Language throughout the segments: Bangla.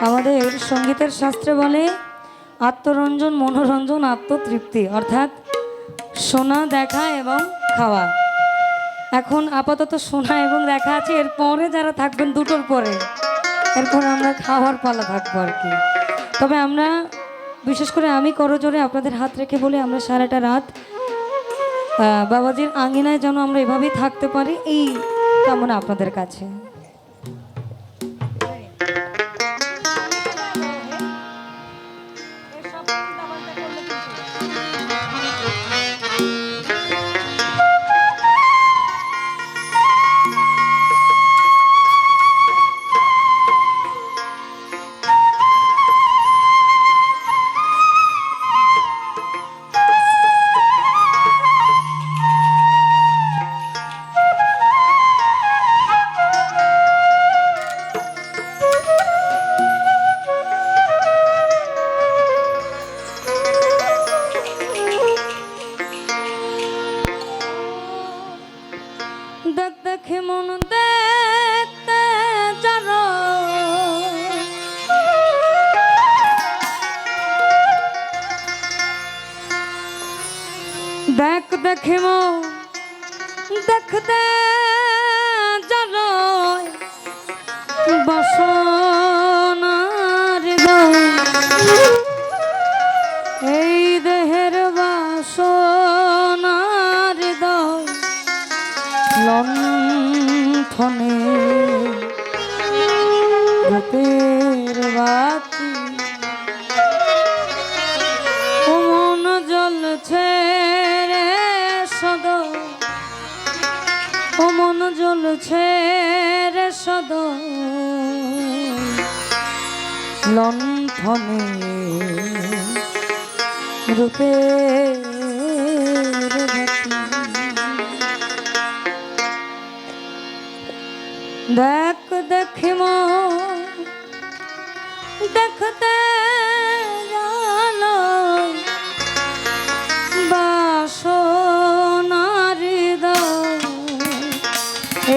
আমাদের সঙ্গীতের শাস্ত্রে বলে, আত্মরঞ্জন, মনোরঞ্জন, আত্মতৃপ্তি, অর্থাৎ শোনা দেখা এবং খাওয়া। এখন আপাতত শোনা এবং দেখা আছে এরপরে যারা থাকবেন দুটোর পরে। এরপর আমরা খাওয়ার পালা থাকব আর কি। তবে আমরা, বিশেষ করে আমি করজোরে আপনাদের হাত রেখে বলি, আমরা সারাটা রাত বাবাজির আঙিনায় যেন আমরা এভাবেই থাকতে পারি, এই কামনা আপনাদের কাছে। দেখে মন দেখতে জানো। দেখ দেখে মন দেখতে জানো। বসনার। এই দেহের বাসনার দয় লণ্ঠনে রূপের বাতি মন জ্বলছে রে সদ মন জ্বলছে রে সদ লণ্ঠনে রূপের দেখ দেখিম দেখতে জানো বাসনার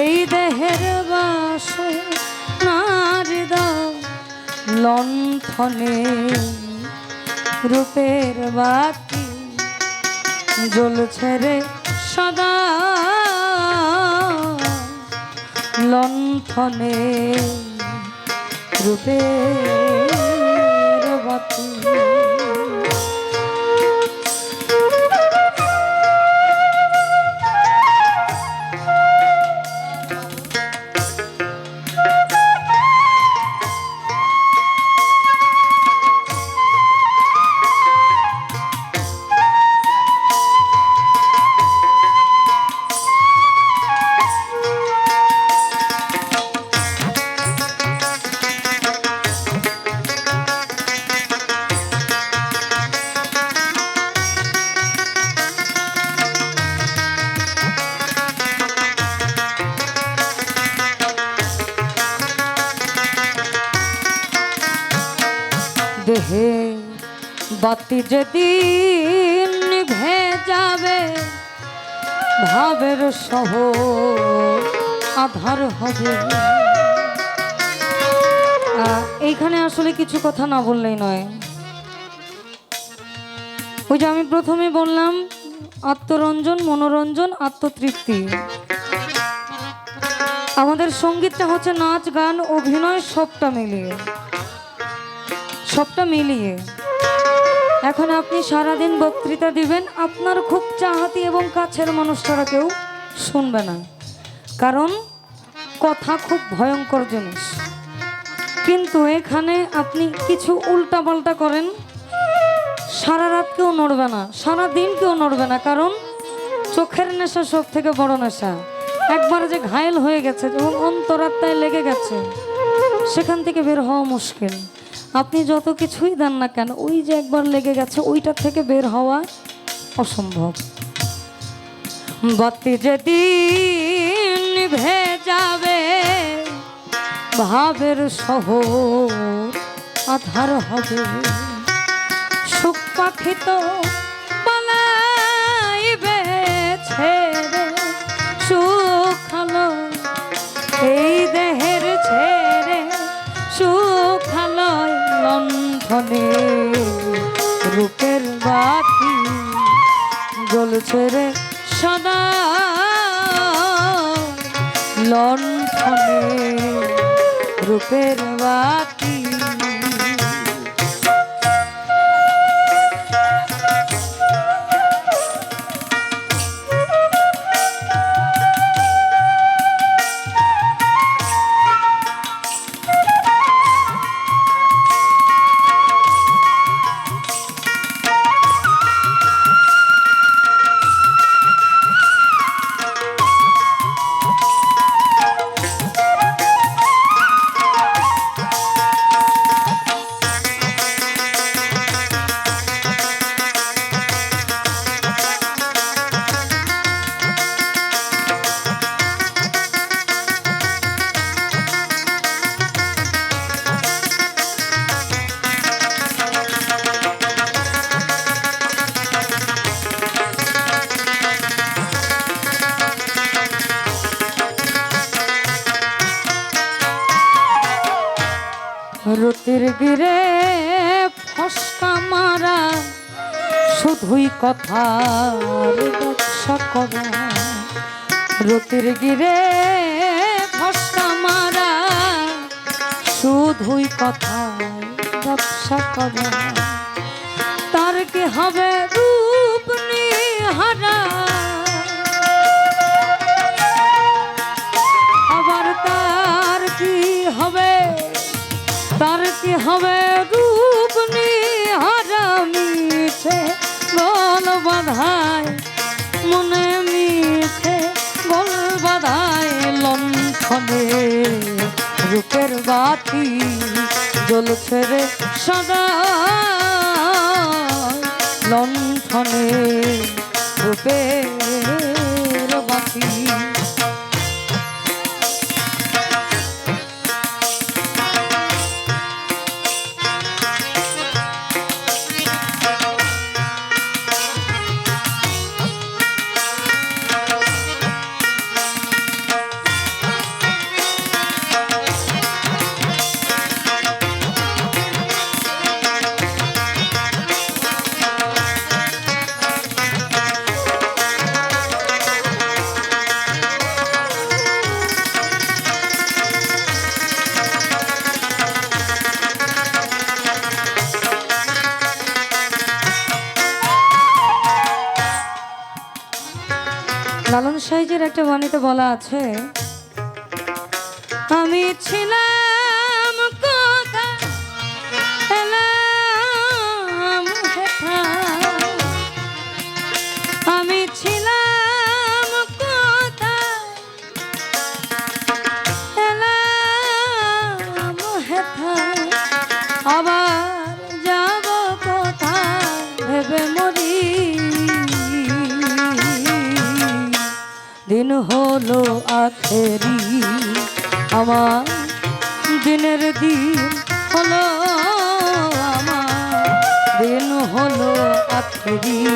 এই দেহের বাসনার লণ্ঠনে রূপের বাতি জ্বলছে রে সদা। লণ্ঠনে রূপে বাতি। বাতি যেদিন নিভে যাবে, ভাবের সহ আধার হবে। এইখানে আসলে কিছু কথা না বললেই নয়। ওই যে আমি প্রথমে বললাম, আত্মরঞ্জন, মনোরঞ্জন, আত্মতৃপ্তি। আমাদের সঙ্গীতটা হচ্ছে নাচ, গান, অভিনয়, সবটা মিলিয়ে। সবটা মিলিয়ে। এখন আপনি সারাদিন বক্তৃতা দিবেন, আপনার খুব চাহাতি এবং কাছের মানুষটারা কেউ শুনবে না। কারণ কথা খুব ভয়ঙ্কর জিনিস। কিন্তু এখানে আপনি কিছু উল্টা পাল্টা করেন, সারা রাত কেউ নড়বে না, সারা দিন কেউ নড়বে না, কারণ চোখের নেশা সব থেকে বড় নেশা। একবার যে ঘায়েল হয়ে গেছে এবং অন্তরাত্মায় লেগে গেছে, সেখান থেকে বের হওয়া মুশকিল। আপনি যত কিছুই দেন না কেন, ওই যে একবার লেগে গেছে, ওইটা থেকে বের হওয়া অসম্ভব। বাতি যেদিন নিভে যাবে ভাবের সহ আধার হবে। সুখ পাখি তো পালাইবে লণ্ঠনে রূপের বাতি জ্বলছে রে সদা। লণ্ঠনে রূপের বাতি গিরে ফসকা মারা, শুধুই কথা ব্যবসা করা। রতির গিরে ফসকা মারা, শুধুই কথা ব্যবসা করা। তার কি হবে? জ্বলছে রে সদা লালন সাইজের একটা বাণীতে বলা আছে আমি ছিলাম আখেরি আমার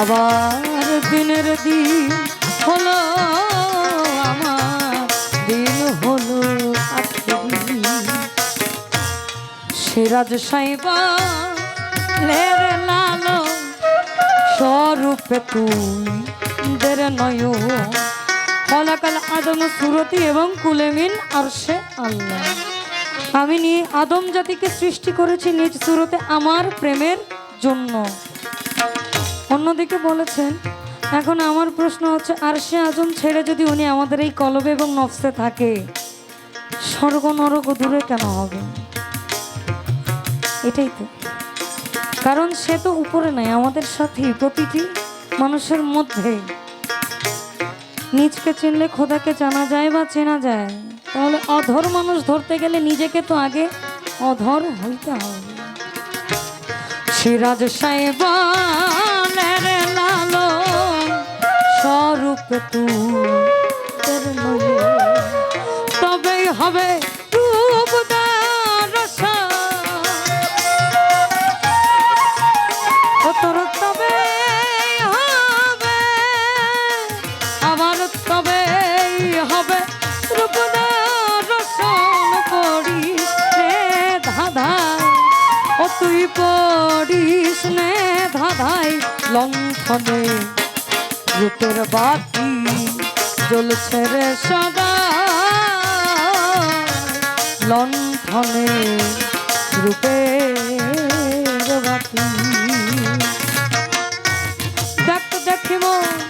আবার দিনের দিন হলো, আমার দিন হলো সিরাজ সাইবা লেরে লালো স্বরূপে তুই দের নয় ফলাকাল আদম সুরতি এবং কুলেমিন আরশে আল্লাহ। আমি নিয়ে আদম জাতিকে সৃষ্টি করেছি নিজ সুরতে আমার প্রেমের জন্য। অন্যদিকে বলেছেন, এখন আমার প্রশ্ন হচ্ছে, আরশে আজম ছেড়ে যদি উনি আমাদের এই কলবে এবং নফসে থাকে, স্বর্গ নরক দূরে কেন হবে? এটাই তো। কারণ সে তো উপরে নাই, আমাদের সাথেই, প্রতিটি মানুষের মধ্যে। নিজকে চিনলে খোদাকে জানা যায় বা চেনা যায়, তাহলে অধর মানুষ ধরতে গেলে নিজেকে তো আগে অধর হইতে হবে। সিরাজ সাহেবানের লালো স্বরূপ তু তবে হবে লঙ্ঘনে রূপের বাতি জ্বলছে রে সদা। লণ্ঠনে রূপের বাতি। দেখ দেখিব দেখতে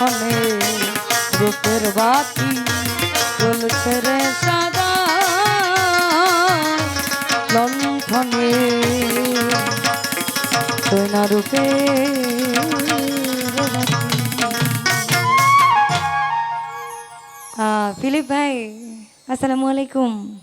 লণ্ঠনে। রূপের ফিলিপ ভাই আসসালামু আলাইকুম।